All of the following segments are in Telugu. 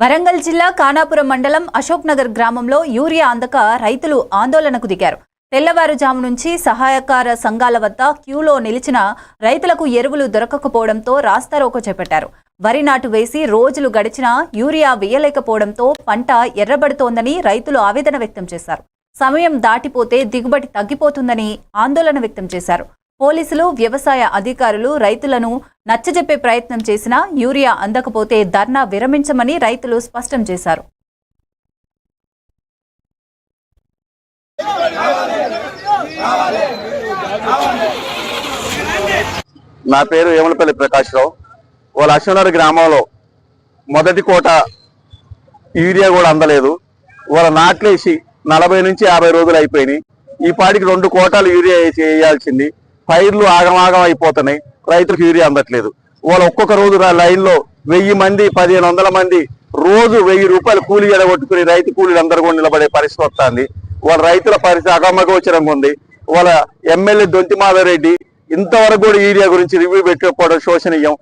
వరంగల్ జిల్లా కానాపురం మండలం అశోక్ నగర్ గ్రామంలో యూరియా అందక రైతులు ఆందోళనకు దిగారు. తెల్లవారుజాము నుంచి సహాయకార సంఘాల వద్ద క్యూలో నిలిచిన రైతులకు ఎరువులు దొరకకపోవడంతో రాస్తారోకో చేపట్టారు. వరి నాటు వేసి రోజులు గడిచినా యూరియా వేయలేకపోవడంతో పంట ఎర్రబడుతోందని రైతులు ఆవేదన వ్యక్తం చేశారు. సమయం దాటిపోతే దిగుబడి తగ్గిపోతుందని ఆందోళన వ్యక్తం చేశారు. పోలీసులు వ్యవసాయ అధికారులు రైతులను నచ్చజెప్పే ప్రయత్నం చేసినా యూరియా అందకపోతే ధర్నా విరమించమని రైతులు స్పష్టం చేశారు. నా పేరు యమలపల్లి ప్రకాశ్రావు. వాళ్ళ అశ్వనగర్ గ్రామంలో మొదటి కోట యూరియా కూడా అందలేదు. వాళ్ళ నాట్లేసి నలభై నుంచి యాభై రోజులు అయిపోయినాయి. ఈ పాటికి రెండు కోటాలు యూరియా వేసి వేయాల్సింది. పైర్లు ఆగమాగం అయిపోతున్నాయి. రైతులకు యూరియా అందట్లేదు. వాళ్ళు ఒక్కొక్క రోజు లైన్లో వెయ్యి మంది పదిహేను వందల మంది రోజు వెయ్యి రూపాయలు కూలీ ఎడగొట్టుకుని రైతు కూలీలు అందరూ కూడా నిలబడే పరిస్థితి వస్తుంది. వాళ్ళ రైతుల పరిస్థితి అగమగోచరంగా ఉంది. వాళ్ళ ఎమ్మెల్యే దొంతి మాధవరెడ్డి ఇంతవరకు కూడా యూరియా గురించి రివ్యూ పెట్టకపోవడం శోషనీయం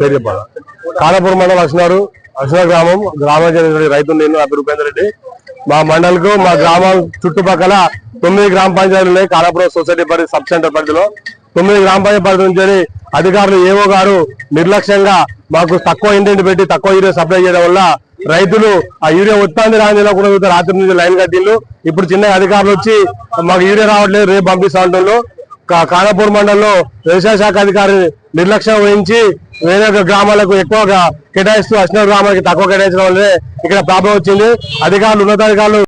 పేరు మండలం అశ్నారు అశ్న గ్రామం. గ్రామానికి రైతు నేను అభి పేరు రెడ్డి. మా మండలకు మా గ్రామం చుట్టుపక్కల తొమ్మిది గ్రామ పంచాయతీలు ఉన్నాయి. కాలాపురం సొసైటీ పరిధి సబ్ సెంటర్ పరిధిలో. తొమ్మిది గ్రామ పంచాయతీ పరిధి నుంచి అధికారులు ఏవో గారు నిర్లక్ష్యంగా మాకు తక్కువ ఇంటింటి పెట్టి తక్కువ యూరియా సప్లై చేయడం వల్ల రైతులు ఆ యూరియా ఉత్పత్తి రాని కూడా రాత్రి నుంచి లైన్ కట్టిండ్రు ఇప్పుడు చిన్న అధికారులు వచ్చి మాకు యూరియా రావట్లేదు రేపు పంపిస్తా ఉంటున్నారు కా- కానాపూర్ మండలంలో వ్యవసాయ శాఖ అధికారి నిర్లక్ష్యం వహించి వేరే గ్రామాలకు ఎక్కువగా కేటాయిస్తూ అశ్వ గ్రామానికి తక్కువ కేటాయించడం వల్లే ఇక్కడ ప్రాబ్లం వచ్చింది. అధికారులు ఉన్నతాధికారులు